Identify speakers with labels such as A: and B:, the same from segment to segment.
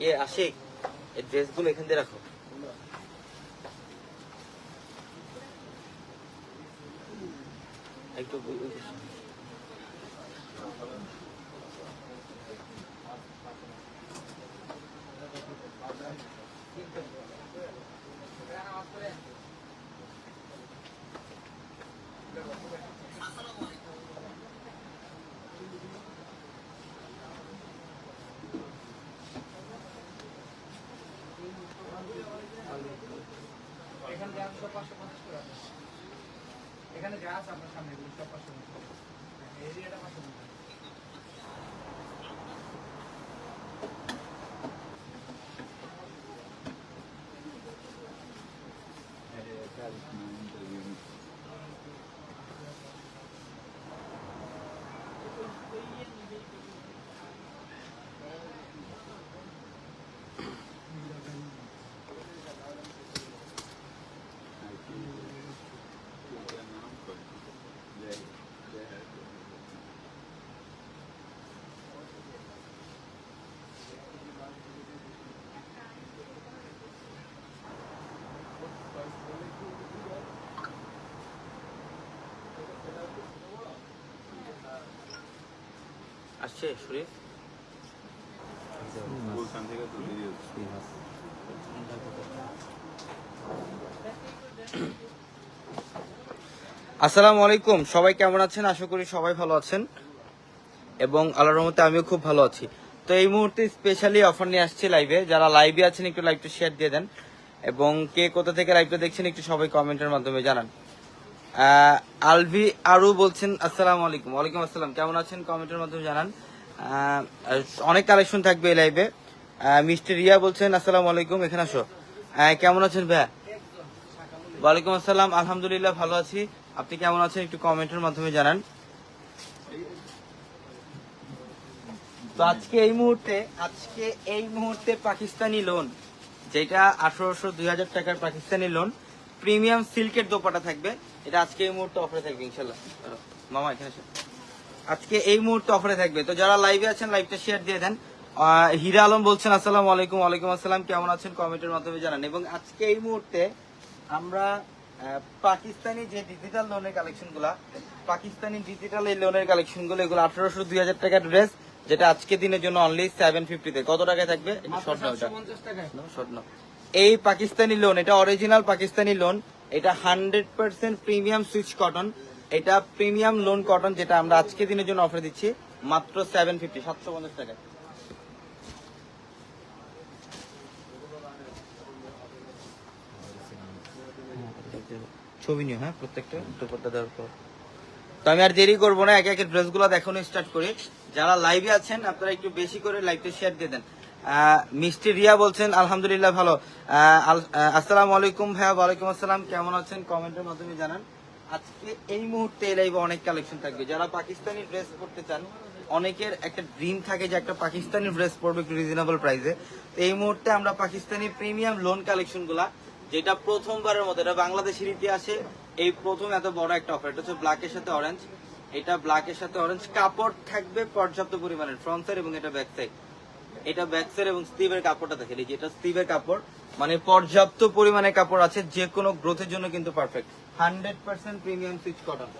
A: এ আশিক এই ড্রেসগুলো এখান দিয়ে রাখো। একটু Thank ওই পাশে।
B: এখানে যা আছে সব পাঁচশো পঞ্চাশ করে আছে। এখানে যা আছে আপনার সামনে এগুলো সব পাঁচশো পঞ্চাশ করে। এরিয়াটা পাঁচশো
A: আসছে শরীফ আসসালামু আলাইকুম, সবাই কেমন আছেন? আশা করি সবাই ভালো আছেন। এবং আল্লাহর রহমতে আমিও খুব ভালো আছি। তো এই মুহূর্তে স্পেশালি অফার নিয়ে আসছি লাইভে যারা লাইভে আছেন, একটু লাইভটা শেয়ার দিয়ে দেন। এবং কে কোথা থেকে লাইভটা দেখছেন, একটু সবাই কমেন্টের মাধ্যমে জানান। আলভি আরু বলছেন, আসসালামু আলাইকুম। ওয়ালাইকুম আসসালাম। কেমন আছেন? কমেন্টের মাধ্যমে জানান। অনেক কালেকশন থাকবে এই লাইভে। মিস্টার রিয়া বলছেন, আসসালামু আলাইকুম, এখানে আসো। কেমন আছেন ভাইয়া? ওয়ালাইকুম আসসালাম, আলহামদুলিল্লাহ ভালো আছি। আপনি কেমন আছেন? একটু কমেন্টের মাধ্যমে জানান। তো আজকে এই মুহূর্তে, আজকে এই মুহূর্তে পাকিস্তানি লোন যেটা আঠারোশো দুই হাজার টাকার পাকিস্তানি লোন প্রিমিয়াম সিল্কের দোপাটা থাকবে। এটা আজকে এই মুহূর্তে অফারে থাকবে ইনশাল্লাহ মামা এখানে আজকে এই মুহূর্তে অফারে থাকবে। তো যারা লাইভে আছেন লাইভটা শেয়ার দিয়ে দেন। হীরা আলম বলছেন আসসালামু আলাইকুম ওয়ালাইকুম আসসালাম কেমন আছেন? কমেন্টের মাধ্যমে জানান। এবং আজকে এই মুহূর্তে আমরা পাকিস্তানি যে ডিজিটাল লোনের কালেকশনগুলা পাকিস্তানি ডিজিটাল এই লোনের কালেকশনগুলো এগুলো আঠারোশো দুই হাজার টাকার ড্রেস যেটা আজকে দিনের জন্য অনলি সেভেন ফিফটিতে কত টাকায় থাকবে? short নাও এটা।
B: 750 টাকায়।
A: শর্ট নাও। এই পাকিস্তানি লোন এটা অরিজিনাল পাকিস্তানি লোন এটা hundred percent premium Swiss cotton এটা প্রিমিয়াম লোন কটন যেটা আমরা আজকে দিনের জন্য অফার দিচ্ছি, মাত্র সেভেন ফিফটি সাতশো পঞ্চাশ টাকায়। ছবি হ্যাঁ প্রত্যেকটা তো আমি আর দেরি করব না, একে একে ড্রেসগুলো দেখানো স্টার্ট করি। যারা লাইভে আছেন, আপনারা একটু বেশি করে লাইভটা শেয়ার দিয়ে দেন। মিষ্টি রিয়া বলছেন, আলহামদুলিল্লাহ ভালো। আসসালামু আলাইকুম ভাইয়া ওয়ালাইকুম আসসালাম। কেমন আছেন? কমেন্টের মাধ্যমে জানান। আজকে এই মুহূর্তে এই লাইভে অনেক কালেকশন থাকবে। যারা পাকিস্তানি ড্রেস পড়তে চান, অনেকের একটা ড্রিম থাকে যে একটা পাকিস্তানি ড্রেস পরবে একটু রিজনেবল প্রাইসে তো এই মুহূর্তে আমরা পাকিস্তানি প্রিমিয়াম লোন কালেকশনগুলা, যেটা প্রথমবারের মতো, এটা বাংলাদেশের ইতিহাসে এই প্রথম এত বড় একটা অফার এটা হচ্ছে ব্ল্যাকের সাথে অরেঞ্জ এটা ব্ল্যাকের সাথে অরেঞ্জ কাপড় থাকবে পর্যাপ্ত পরিমাণের ফ্রন্ট সাইড এবং এটা ব্যাক সাইড এটা ব্যাক সাইড এবং স্টিভের কাপড়টা দেখেন। এই যে এটা স্টিভের কাপড়। মানে পর্যাপ্ত পরিমাণে কাপড় আছে যে কোনো গ্রোথের জন্য কিন্তু perfect hundred percent premium Swiss cotton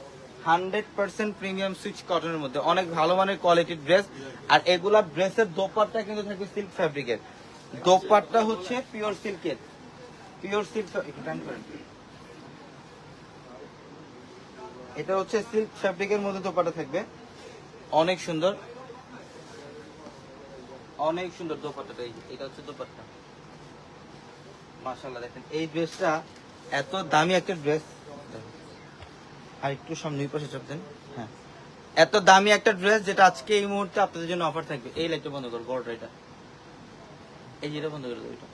A: hundred percent premium Swiss কটনের মধ্যে। অনেক ভালো মানের কোয়ালিটির ড্রেস আর এগুলা ড্রেসের দোপাট্টা কিন্তু থাকবে সিল্ক ফ্যাব্রিকের দোপাট্টা হচ্ছে পিওর সিল্কের পিওর সিল্ক এটা হচ্ছে সিল্ক ফ্যাব্রিকের মধ্যে দোপাট্টা থাকবে। অনেক সুন্দর। অনেক সুন্দর দোপাট্টাটা এটা হচ্ছে দোপাট্টা। মাশাআল্লাহ দেখেন এই ড্রেসটা এত দামি একটা ড্রেস। আর একটু সামনে পাশে চাপ দেন হ্যাঁ। এত দামি একটা ড্রেস যেটা আজকে এই মুহূর্তে আপনাদের জন্য অফার থাকবে। এই লাইটটা বন্ধ করো বড়টা এটা। এই যেটা বন্ধ করে দেবো এটা।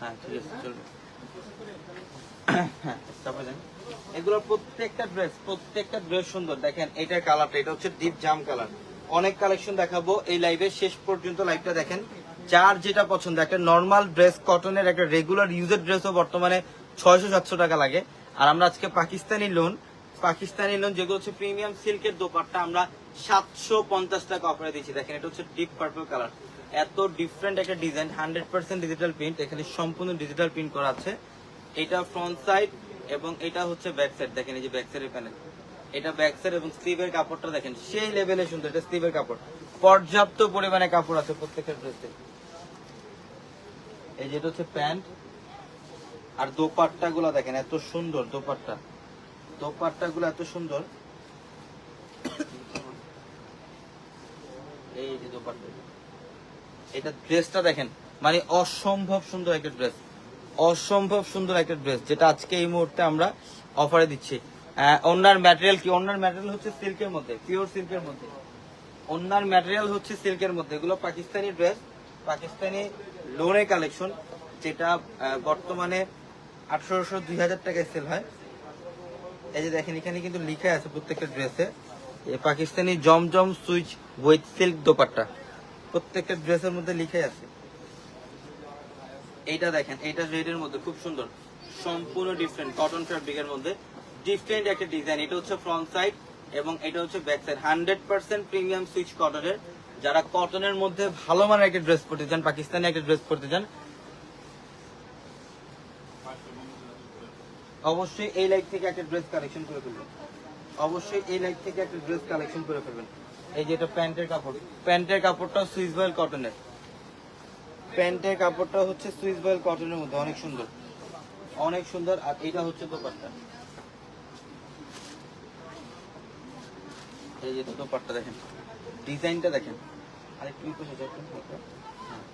A: হ্যাঁ ঠিক আছে চলবে। এগুলোর প্রত্যেকটা ড্রেস প্রত্যেকটা ড্রেস সুন্দর। দেখেন, এটার কালারটা এটা হচ্ছে ডিপ জাম কালার অনেক কালেকশন দেখাবো এই লাইভে শেষ পর্যন্ত লাইভটা দেখেন। যার যেটা পছন্দ, একটা নর্মাল ড্রেস কটনের একটা রেগুলার ইউজের ড্রেসও বর্তমানে ছয়শো, সাতশো টাকা লাগে। আর আমরা আজকে পাকিস্তানি লোন পাকিস্তানি লোন যেগুলো হচ্ছে প্রিমিয়াম সিল্কের দোপাট্টা, আমরা সাতশো পঞ্চাশ টাকা অফারে দিচ্ছি দেখেন, এটা হচ্ছে ডিপ পার্পল কালার এত ডিফারেন্ট একটা design hundred percent digital print এখানে সম্পূর্ণ ডিজিটাল প্রিন্ট করা আছে। এটা ফ্রন্ট সাইড এবং এটা হচ্ছে ব্যাক সাইড দেখেন এই যে ব্যাক সাইডের প্যানেল এটা ব্যাক সাইড এবং স্লিভের কাপড়টা দেখেন, সেই লেভেলে সুন্দর, এটা স্লিভের কাপড়। পর্যাপ্ত পরিমাণে কাপড় আছে প্রত্যেকের ড্রেসে এই যেটা হচ্ছে প্যান্ট আর দোপাট্টা গুলো দেখেন, এত সুন্দর দোপাট্টা। দোপাট্টা গুলো এত সুন্দর। এই যে দোপাট্টা। এটা ড্রেসটা দেখেন। মানে অসম্ভব সুন্দর একটা ড্রেস অসম্ভব সুন্দর একটা ড্রেস যেটা আজকে এই মুহূর্তে আমরা অফারে দিচ্ছি। ওনার ম্যাটেরিয়াল কি? ওনার ম্যাটেরিয়াল হচ্ছে সিল্কের মধ্যে পিওর সিল্কের মধ্যে। ওনার ম্যাটেরিয়াল হচ্ছে সিল্কের মধ্যে। এগুলো পাকিস্তানি ড্রেস পাকিস্তানি লোনে কালেকশন যেটা বর্তমানে আঠারোশো দুই হাজার টাকায় সেল হয়। এই যে দেখেন, এখানে কিন্তু লিখা আছে প্রত্যেকটা ড্রেসে পাকিস্তানি জমজম সুইচ উইথ সিল্ক দোপাট্টা। প্রত্যেকটা ড্রেসের মধ্যে লিখে আছে। এইটা দেখেন, এইটা রেডের মধ্যে খুব সুন্দর। সম্পূর্ণ ডিফারেন্ট কটন ফ্যাব্রিকের মধ্যে। ডিফারেন্ট একটা ডিজাইন এটা হচ্ছে ফ্রন্ট সাইড এবং এটা হচ্ছে back side hundred percent premium Swiss কটনের যারা কটনের মধ্যে ভালো মানের একটা ড্রেস পরতে চান, পাকিস্তানি একটা ড্রেস পরতে চান, অবশ্যই এই লাইট থেকে একটা ড্রেস কালেকশন করে ফেলবেন। অবশ্যই এই লাইট থেকে একটা ড্রেস কালেকশন করে ফেলবেন। এই যে এটা প্যান্টের কাপড়। প্যান্টের কাপড়টা সুইস বয়েল কটনের। প্যান্টের কাপড়টা হচ্ছে সুইস বয়েল কটনের মধ্যে, অনেক সুন্দর। অনেক সুন্দর, আর এটা হচ্ছে দোপাট্টা। এই যে দোপাট্টা দেখেন, ডিজাইনটা দেখেন। আরেকটু হ্যাঁ।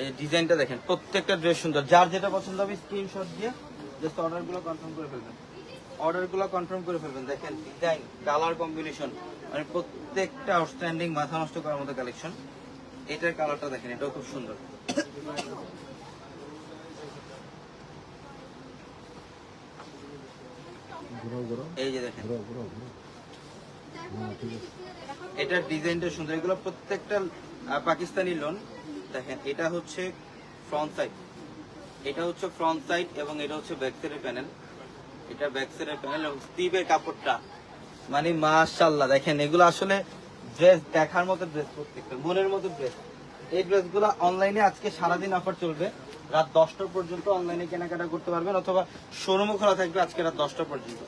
A: এই ডিজাইনটা দেখেন, প্রত্যেকটা ড্রেস সুন্দর। যার যেটা পছন্দ হবে স্ক্রিনশট দিয়ে জাস্ট অর্ডারগুলো কনফার্ম করে ফেলবেন। অর্ডারগুলো কনফার্ম করে ফেলবেন। দেখেন ডিজাইন কালার কম্বিনেশন মানে প্রত্যেকটা আউটস্ট্যান্ডিং মাথা নষ্ট করার মতো কালেকশন এটার কালারটা দেখেন এটাও খুব সুন্দর। এই যে দেখেন। এটার ডিজাইনটা সুন্দর। এগুলো প্রত্যেকটা পাকিস্তানি লোন দেখেন এটা হচ্ছে ফ্রন্ট সাইড এটা হচ্ছে ফ্রন্ট সাইড এবং এটা হচ্ছে ব্যাক সাইডের প্যানেল এটা ব্যাক সাইডের প্যানেল এবং স্টিভের কাপড়টা। মানে মাশাল্লাহ দেখেন, এগুলো আসলে ড্রেস দেখার মতো ড্রেস প্রত্যেকটা, মনের মতো ড্রেস এই ড্রেসগুলো অনলাইনে আজকে সারাদিন অফার চলবে। রাত দশটা পর্যন্ত অনলাইনে কেনাকাটা করতে পারবেন, অথবা শোরুমও খোলা থাকবে আজকে রাত দশটা পর্যন্ত।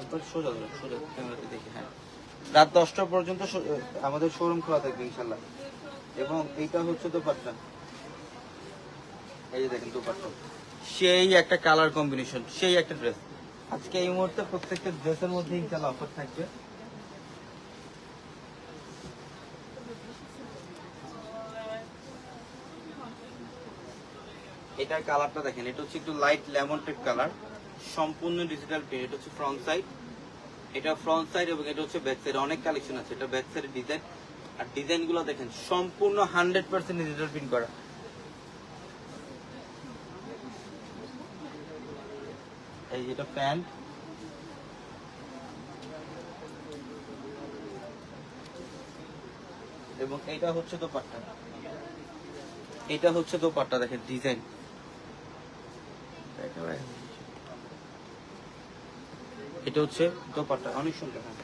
A: একবার সোজা সোজা ক্যামেরাতে দেখি হ্যাঁ। রাত দশটা পর্যন্ত আমাদের শোরুম খোলা থাকবে ইনশাল্লাহ এবং এইটা হচ্ছে দোপাট্টা। এই যে দেখেন দোপাট্টা। সেই একটা কালার কম্বিনেশন সেই একটা ড্রেস আজকে এই মুহূর্তে প্রত্যেকটা ড্রেসের মধ্যে ইনশাল্লাহ অফার থাকবে। এটার কালারটা দেখেন, এটা হচ্ছে একটু লাইট লেমন টেপ কালার সম্পূর্ণ ডিজিটাল প্রিন্ট এটা হচ্ছে ফ্রন্ট সাইড এটা ফ্রন্ট সাইড এবং এটা হচ্ছে ব্যাক সাইড অনেক কালেকশন আছে, এটা ব্যাক সাইডের ডিজাইন আর ডিজাইনগুলো দেখেন, সম্পূর্ণ হান্ড্রেড পার্সেন্ট ডিজিটাল প্রিন্ট করা। এই যেটা প্যান্ট। এবং এইটা হচ্ছে দোপাট্টা। এটা হচ্ছে দোপাট্টা, দেখেন ডিজাইন। এটা হচ্ছে দোপাট্টা, অনেক সুন্দর হ্যাঁ।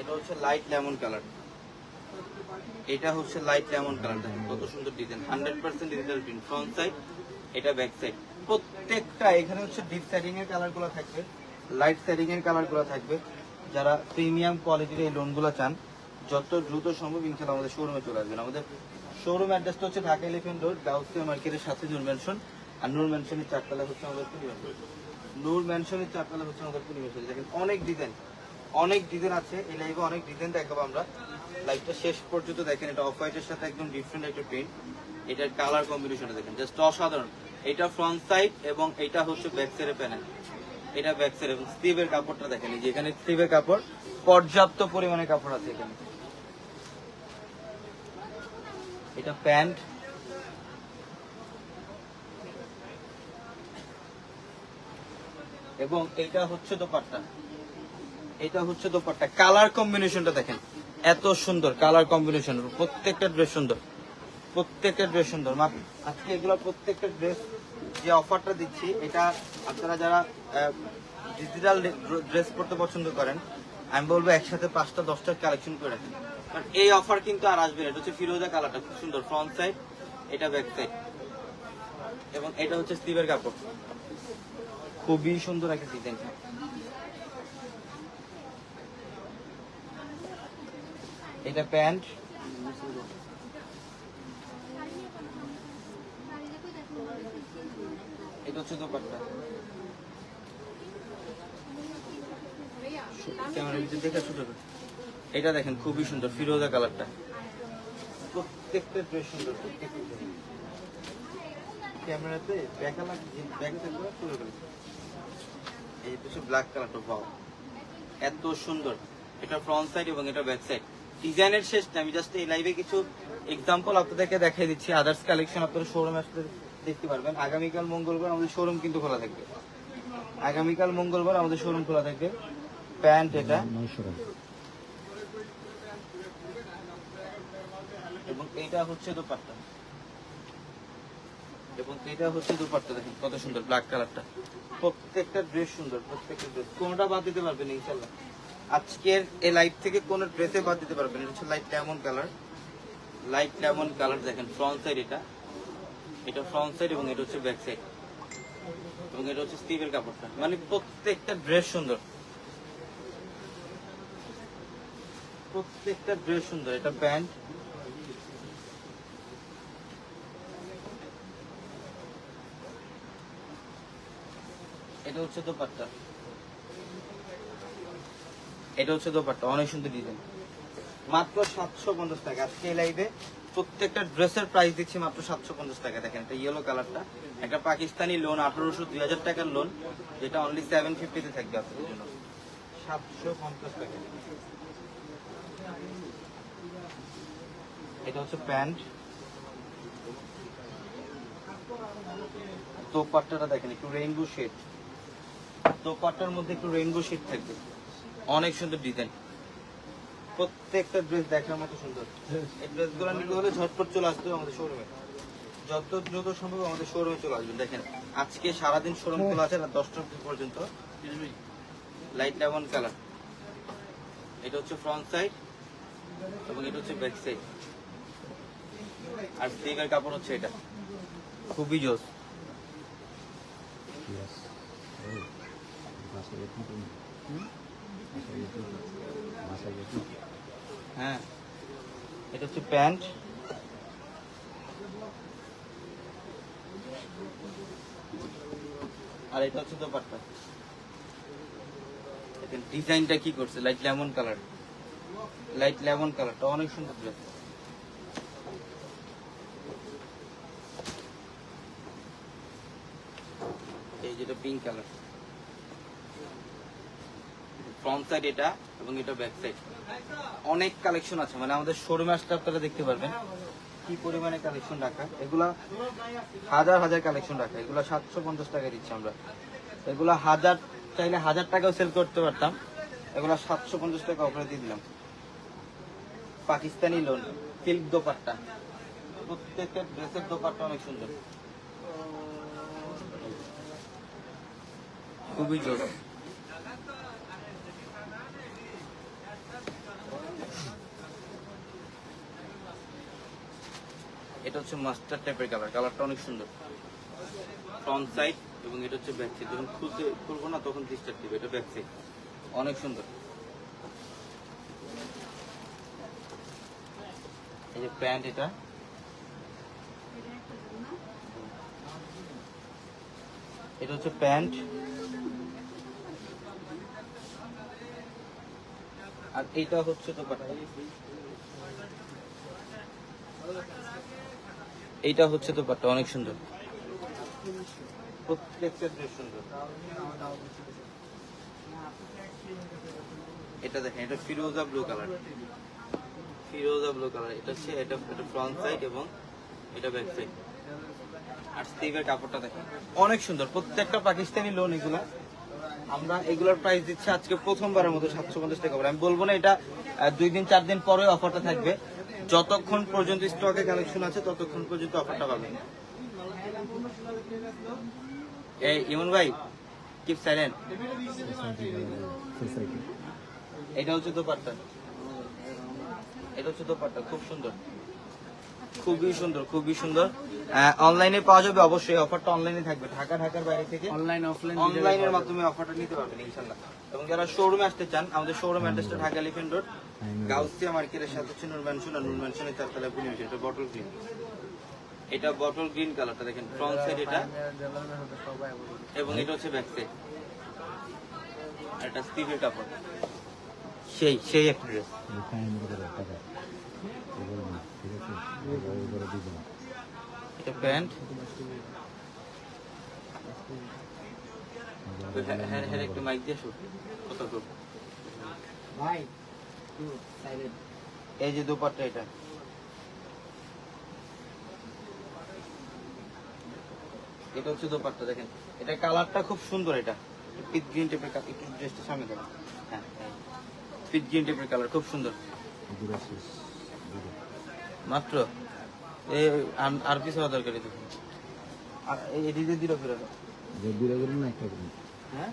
A: এটা হচ্ছে লাইট লেমন কালার। এটা হচ্ছে লাইট লেমন কালার, দেখেন কত সুন্দর design. Hundred percent digital print, front side এটা ব্যাক সাইড প্রত্যেকটা, এখানে হচ্ছে ডিপ সেটিং এর কালারগুলো থাকবে লাইট সেটিং এর কালারগুলো থাকবে। যারা প্রিমিয়াম কোয়ালিটির এই লোনগুলো চান, যত দ্রুত সম্ভব ইনশাল্লাহ আমাদের শোরুমে চলে আসবেন। আমাদের শোরুম অ্যাড্রেসটা হচ্ছে ঢাকা এলিফেন্ট রোড গাউসিয়া মার্কেটের সাথে নূর ম্যানশন আর নূর ম্যানশনের চারতলা হচ্ছে আমাদের নূর ম্যানশনের চারতলা হচ্ছে আমাদের পরিবেশ দেখেন, অনেক ডিজাইন অনেক ডিজাইন আছে। এই লাইভে অনেক ডিজাইন দেখাবো আমরা। লাইভটা শেষ পর্যন্ত দেখেন, এটা অফ হোয়াইটের সাথে একদম ডিফারেন্ট একটা প্রিন্ট এটার কালার কম্বিনেশনটা দেখেন জাস্ট অসাধারণ। এটা ফ্রন্ট সাইড এবং এটা হচ্ছে ব্যাক সাইডের প্যানেল এটা ব্যাক সাইড এবং স্লিভের কাপড়টা দেখেন, এই যে এখানে স্লিভের কাপড়, পর্যাপ্ত পরিমাণে কাপড় আছে এখানে। এটা প্যান্ট। এবং এটা হচ্ছে দোপাট্টা। এটা হচ্ছে দোপাট্টা। কালার কম্বিনেশনটা দেখেন, এত সুন্দর কালার কম্বিনেশন প্রত্যেকটা ড্রেস সুন্দর। প্রত্যেকটা ড্রেস সুন্দর। আজকে এগুলো প্রত্যেকটা ড্রেস যে অফারটা দিচ্ছি, এটা আপনারা যারা ডিজিটাল ড্রেস পরতে পছন্দ করেন, আমি বলব একসাথে পাঁচটা, দশটা কালেকশন করে রাখেন কারণ এই অফার কিন্তু আর আসবে এটা হচ্ছে ফিরোজা কালারটা খুব সুন্দর ফ্রন্ট সাইড এটা ব্যাক সাইড এবং এটা হচ্ছে স্লিভের কাপড়। খুবই সুন্দর একটা ডিজাইন এটা প্যান্ট। এটা হচ্ছে দোপাট্টা। এটা দেখেন খুবই সুন্দর ফিরোজা কালারটা। প্রত্যেকটা ড্রেস সুন্দর প্রত্যেকটা ক্যামেরাতে ব্যাকা লাগে ব্যাকে থাকবে তুলে ফেলেছে এই হচ্ছে ব্ল্যাক কালারটা পাও এত সুন্দর। এটা ফ্রন্ট সাইড এবং এটা ব্যাক সাইড ডিজাইনের শেষ না আমি জাস্ট এই লাইভে কিছু এক্সাম্পল আপনাদেরকে দেখাই দিচ্ছি আদার্স কালেকশন আপনারা শোরুমে আসলে দেখতে পারবেন। আগামীকাল মঙ্গলবার আমাদের শোরুম কিন্তু খোলা থাকবে। আগামীকাল মঙ্গলবার আমাদের শোরুম খোলা থাকবে। প্যান্ট এটা। এবং এটা হচ্ছে দোপাট্টা। এবং এটা হচ্ছে দুপাট্টা, দেখেন কত সুন্দর ব্ল্যাক কালারটা প্রত্যেকটা ড্রেস সুন্দর, প্রত্যেকটা ড্রেস কোনটা বাদ দিতে পারবেন ইনশাল্লাহ আজকের এই লাইট থেকে কোন ড্রেসে বাদ দিতে পারবেন এটা হচ্ছে light lemon colour light lemon colour দেখেন ফ্রন্ট সাইড এটা। এটা ফ্রন্ট সাইড এবং এটা হচ্ছে ব্যাক সাইড এবং এটা হচ্ছে স্টিভের কাপড়টা। মানে প্রত্যেকটা ড্রেস সুন্দর। প্রত্যেকটা ড্রেস সুন্দর। এটা প্যান্ট। এটা হচ্ছে দোপাট্টা। এটা হচ্ছে দোপাট্টা। অনেক সুন্দর ডিজাইন মাত্র সাতশো পঞ্চাশ টাকা। আজকে লাইভে প্রত্যেকটা ড্রেসের প্রাইস দিচ্ছি মাত্র সাতশো পঞ্চাশ টাকা। দেখেন এটা ইয়েলো কালারটা একটা পাকিস্তানি লোন আঠারোশো, দুই হাজার টাকার লোন যেটা অনলি সেভেন ফিফটিতে থাকবে আপনাদের জন্য। সাতশো পঞ্চাশ টাকা। এটা হচ্ছে প্যান্ট। দোপাট্টাটা দেখেন, একটু রেইনবো শেড দোপাট্টার মধ্যে একটু রেইনবো শেড থাকবে। অনেক সুন্দর ডিজাইন প্রত্যেকটা ড্রেস দেখার মতো সুন্দর এই ড্রেসগুলো নিতে হলে ঝটপট চলে আসতে হবে আমাদের শোরুমে যত দ্রুত সম্ভব আমাদের শোরুমে চলে আসবেন দেখেন আজকে সারাদিন শোরুম খোলা আছে রাত দশটা পর্যন্ত লাইট লেমন কালার এটা হচ্ছে ফ্রন্ট সাইড এবং এটা হচ্ছে ব্যাক সাইড আর স্লিভের কাপড় হচ্ছে এটা খুবই জোস হ্যাঁ। এটা হচ্ছে প্যান্ট। আর এটা হচ্ছে দোপাট্টা। দেখেন, ডিজাইনটা কি করছে? Light lemon colour light lemon কালারটা অনেক সুন্দর এই যেটা পিঙ্ক কালার ফ্রন্ট সাইড এটা এবং এটা ব্যাক সাইড অনেক কালেকশন আছে মানে আমাদের শোরুমে আসলে আপনারা দেখতে পারবেন কি পরিমাণে কালেকশন রাখা। এগুলা হাজার হাজার কালেকশন রাখা। এগুলা সাতশো পঞ্চাশ টাকা দিচ্ছি আমরা। এগুলা হাজার, চাইলে হাজার টাকাও সেল করতে পারতাম। এগুলা সাতশো পঞ্চাশ টাকা অফারে দিয়ে দিলাম। Pakistani lawn silk dupatta. প্রত্যেকটা ড্রেসের দোপাট্টা অনেক সুন্দর। খুবই জোর এটা হচ্ছে মাস্টার টাইপের কালার কালারটা অনেক সুন্দর। ফ্রন্ট সাইড এবং এটা হচ্ছে ব্যাক সাইড যখন খুলতে খুলবো না, তখন ডিস্টার্ব দিবে, এটা ব্যাক সাইড অনেক সুন্দর। এই যে প্যান্ট এটা। এটা হচ্ছে প্যান্ট। আর এইটা হচ্ছে দোপাট্টা। এইটা হচ্ছে দোপাট্টা অনেক সুন্দর। এটা দেখেন, এটা ফিরোজা ব্লু কালার ফিরোজা ব্লু কালার এটা হচ্ছে, এটা এটা ফ্রন্ট সাইড এবং এটা ব্যাক সাইড আর স্টিভের কাপড়টা দেখেন, অনেক সুন্দর। প্রত্যেকটা পাকিস্তানি লোন এগুলা। আমরা এগুলোর প্রাইস দিচ্ছি আজকে প্রথমবারের মতো সাতশো পঞ্চাশ টাকা করে। আমি বলব না এটা দুই দিন, চার দিন পরে অফারটা থাকবে। যতক্ষণ পর্যন্ত স্টকে কালেকশন আছে ততক্ষণ পর্যন্ত অফারটা পাবেন। এই ইমন ভাই কিপ সাইলেন্ট এটা হচ্ছে তো দোপাট্টা। এটা হচ্ছে দোপাট্টা খুব সুন্দর। খুবই সুন্দর খুবই সুন্দর। অনলাইনে পাওয়া যাবে অবশ্যই অফারটা অনলাইনে থাকবে। ঢাকা ঢাকার বাইরে থেকে
B: অনলাইন অফলাইন
A: অনলাইনের মাধ্যমে অফারটা নিতে পারবেন ইনশাল্লাহ এবং যারা শোরুমে আসতে চান আমাদের শোরুম অ্যাড্রেসটা ঢাকা এলিফেন্ট রোড গাউসিয়া মার্কেটের সাথে হচ্ছে নূর ম্যানশন আর নূর ম্যানশনের চারতলা পুলিশ এটা বটল গ্রিন এটা বটল গ্রিন কালারটা দেখেন ফ্রন্ট সাইড এটা এবং এটা হচ্ছে ব্যাক সাইড আর এটা স্টিভের কাপড়। সেই সেই একটা ড্রেস এটা প্যান্ট হ্যাঁ হ্যাঁ একটু মাইক দিয়ে শুট কত তো
B: ভাই
A: এই যে দুপাট্টা এটা। এটা হচ্ছে দোপাট্টা দেখেন। এটা কালারটা খুব সুন্দর এটা। পিট গ্রিন টাইপের একটু ড্রেসটা সামনে দেবেন হ্যাঁ পিট গ্রিন টাইপের কালার খুব সুন্দর। মাত্র? এই আর- আর পিস হওয়া দরকার দেখুন। আর এই এদিকে দিল ফেরো হ্যাঁ?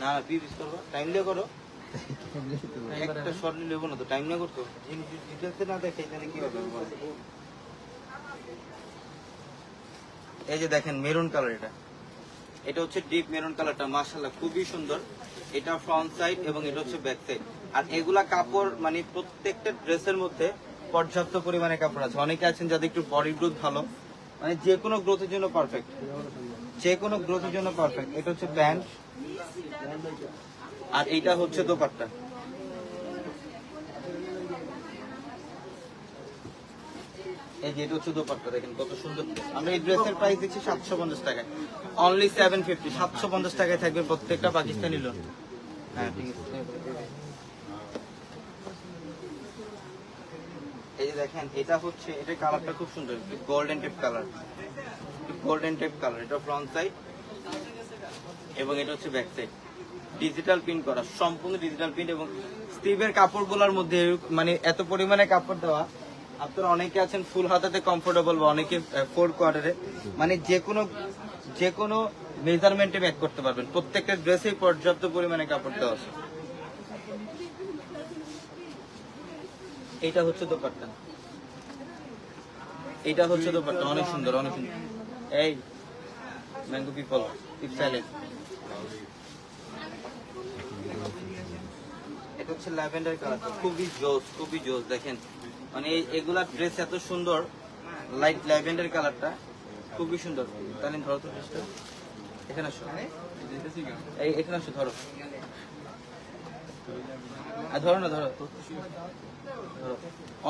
A: না না পিস করব। টাইম দিয়ে করো। একটা শর্ট নিলে না তো টাইম না করতো ডিটেলসে না দেখে এখানে কি হবে? এই যে দেখেন মেরুন কালার এটা। এটা হচ্ছে ডিপ মেরুন কালারটা মাশাআল্লাহ খুবই সুন্দর। এটা ফ্রন্ট সাইড এবং এটা হচ্ছে ব্যাক সাইড আর এগুলা কাপড় মানে প্রত্যেকটা ড্রেসের মধ্যে পর্যাপ্ত পরিমাণে কাপড় আছে। অনেকে আছেন যাদের একটু বডি গ্রোথ ভালো। মানে যে কোনো গ্রোথের জন্য পারফেক্ট যে কোনো গ্রোথের জন্য পারফেক্ট এটা হচ্ছে প্যান্ট। আর এইটা হচ্ছে দোপাট্টা। এই যে এটা হচ্ছে দোপাট্টা, দেখেন কত সুন্দর। আমরা এই ড্রেসের প্রাইস দিচ্ছি সাতশো পঞ্চাশ টাকায়। অনলি সেভেন ফিফটি সাতশো পঞ্চাশ টাকায় থাকবে প্রত্যেকটা পাকিস্তানি লোন হ্যাঁ ঠিক আছে। এই দেখেন, এটা হচ্ছে, এটা কালারটা খুব সুন্দর golden tape colour golden tape colour এটা ফ্রন্ট সাইড এবং এটা হচ্ছে ব্যাক সাইড ডিজিটাল প্রিন্ট করা, সম্পূর্ণ ডিজিটাল প্রিন্ট এবং স্টিভের কাপড়গুলোর মধ্যে মানে এত পরিমাণে কাপড় দেওয়া। আপনারা অনেকে আছেন ফুল হাতাতে কমফোর্টেবল বা অনেকে ফোর কোয়ার্টারে মানে যে কোনো যে কোনো মেজারমেন্টে ব্যাক করতে পারবেন। প্রত্যেকটা ড্রেসেই পর্যাপ্ত পরিমাণে কাপড় দেওয়া আছে। এটা হচ্ছে দোপাট্টা। এটা হচ্ছে দোপাট্টা। অনেক সুন্দর অনেক সুন্দর। এই ম্যাঙ্গো পিপল পিপ এটা হচ্ছে ল্যাভেন্ডার কালার খুবই জোস খুবই জোস দেখেন। মানে এগুলা ড্রেস এত সুন্দর লাইট ল্যাভেন্ডার কালারটা খুবই সুন্দর। তাহলে ধরো তো ড্রেসটা এখানে আসো। এই এখানে আসো ধরো। ধরো না ধরো। ধরো।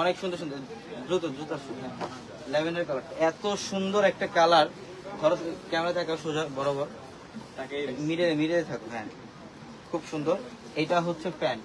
A: অনেক সুন্দর সুন্দর। দ্রুত দ্রুত আসো হ্যাঁ। Lavender colour. এত সুন্দর একটা কালার। ধরো ক্যামেরা থাকা সোজা বরাবর। মিডে মিডে থাকো হ্যাঁ। খুব সুন্দর। এটা হচ্ছে প্যান্ট।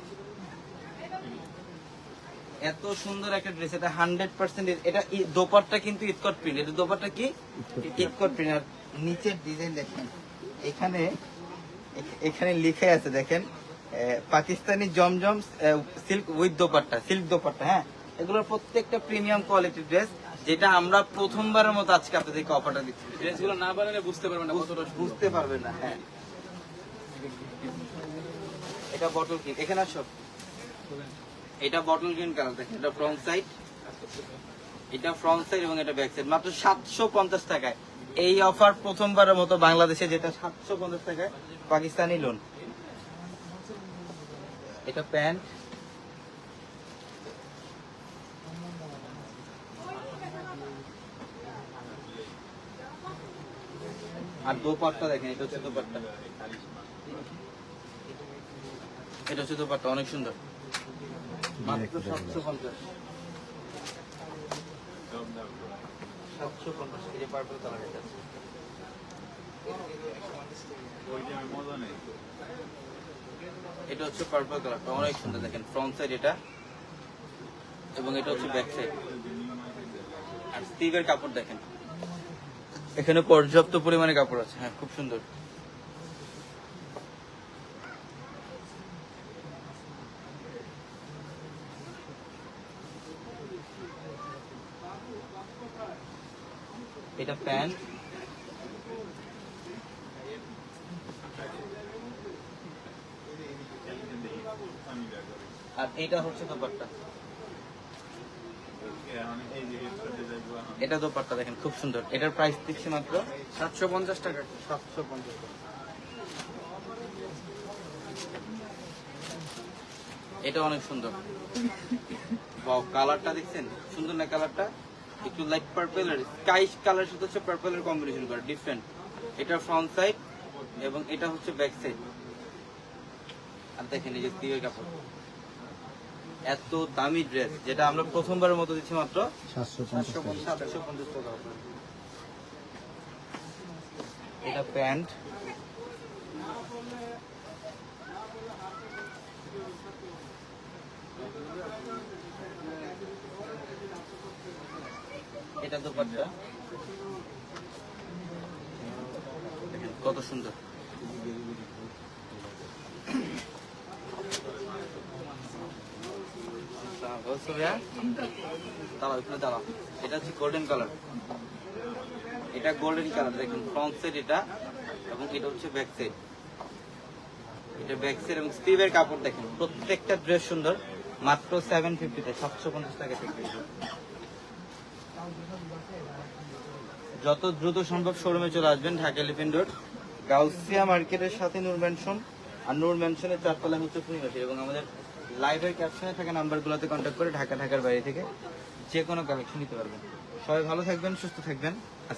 A: এত সুন্দর একটা ড্রেস এটা হান্ড্রেড পার্সেন্ট এটা দোপাট্টা কিন্তু ইটকট প্রিন্ট এটা দোপাট্টা কি? ইটকট প্রিন্ট আর নিচের ডিজাইন দেখেন এখানে এখানে লিখে আছে দেখেন আহ, পাকিস্তানি জমজম silk with dupatta silk dupatta হ্যাঁ? এগুলোর প্রত্যেকটা প্রিমিয়াম কোয়ালিটির ড্রেস যেটা আমরা প্রথমবারের মতো আজকে আপনাদেরকে অফারটা দিচ্ছি।
B: ড্রেসগুলো না বানালে বুঝতে পারবেন না কতটা
A: বুঝতে পারবে না হ্যাঁ। এটা বটল গ্রিন এখানে আসো। এটা বটল গ্রিন কালার দেখেন, এটা ফ্রন্ট সাইড এটা ফ্রন্ট সাইড এবং এটা ব্যাক সাইড মাত্র সাতশো পঞ্চাশ টাকায়। এই অফার প্রথমবারের মতো বাংলাদেশে যেটা সাতশো পঞ্চাশ টাকায়, পাকিস্তানি লোন এটা প্যান্ট আর দোপাট্টা দেখেন, এটা হচ্ছে দোপাট্টা। এটা হচ্ছে দোপাট্টা, অনেক সুন্দর। এটা হচ্ছে পার্পল কালারটা অনেক সুন্দর দেখেন ফ্রন্ট সাইড এটা এবং এটা হচ্ছে ব্যাক সাইড আর স্টিভের কাপড় দেখেন। এখানে পর্যাপ্ত পরিমাণে কাপড় আছে হ্যাঁ খুব সুন্দর। প্যান্ট। আর এটা হচ্ছে দোপাট্টা। এটা দোপাট্টা দেখেন খুব সুন্দর। এটার প্রাইস দিচ্ছি মাত্র
B: সাতশো পঞ্চাশ টাকা।
A: সাতশো পঞ্চাশ এটা অনেক সুন্দর। কালারটা দেখছেন? সুন্দর না কালারটা একটু লাইট পার্পল আর স্কাই কালার সাথে হচ্ছে পার্পল এর কম্বিনেশন করা ডিফারেন্ট এটা ফ্রন্ট সাইড এবং এটা হচ্ছে ব্যাক সাইড আর দেখেন এই যে স্টিভের কাপড়। এত দামি ড্রেস যেটা আমরা প্রথমবারের মতো দিচ্ছি মাত্র
C: সাতশো
B: পঞ্চাশ টাকা।
A: এটা প্যান্ট এটা দোপাট্টা। কত সুন্দর। এখানে এটা হচ্ছে গোল্ডেন কালার এটা গোল্ডেন কালার দেখুন এটা এবং এটা হচ্ছে এটা এবং স্টিভের কাপড় দেখেন, প্রত্যেকটা ড্রেস সুন্দর। মাত্র সেভেন ফিফটিতে সাতশো পঞ্চাশ টাকা থেকে। যত দ্রুত সম্ভব শোরুমে চলে আসবেন, ঢাকা এলিফেন্ট রোড, গাউসিয়া মার্কেটের সাথে নূর ম্যানশন আর নূর ম্যানশনের চারতলা হচ্ছে পূর্ণিমাসী এবং আমাদের লাইভের ক্যাপশনে থাকা নাম্বারগুলোতে কন্ট্যাক্ট করে ঢাকা ঢাকার বাইরে থেকে যে কোনো কালেকশন নিতে পারবেন। সবাই ভালো থাকবেন, সুস্থ থাকবেন।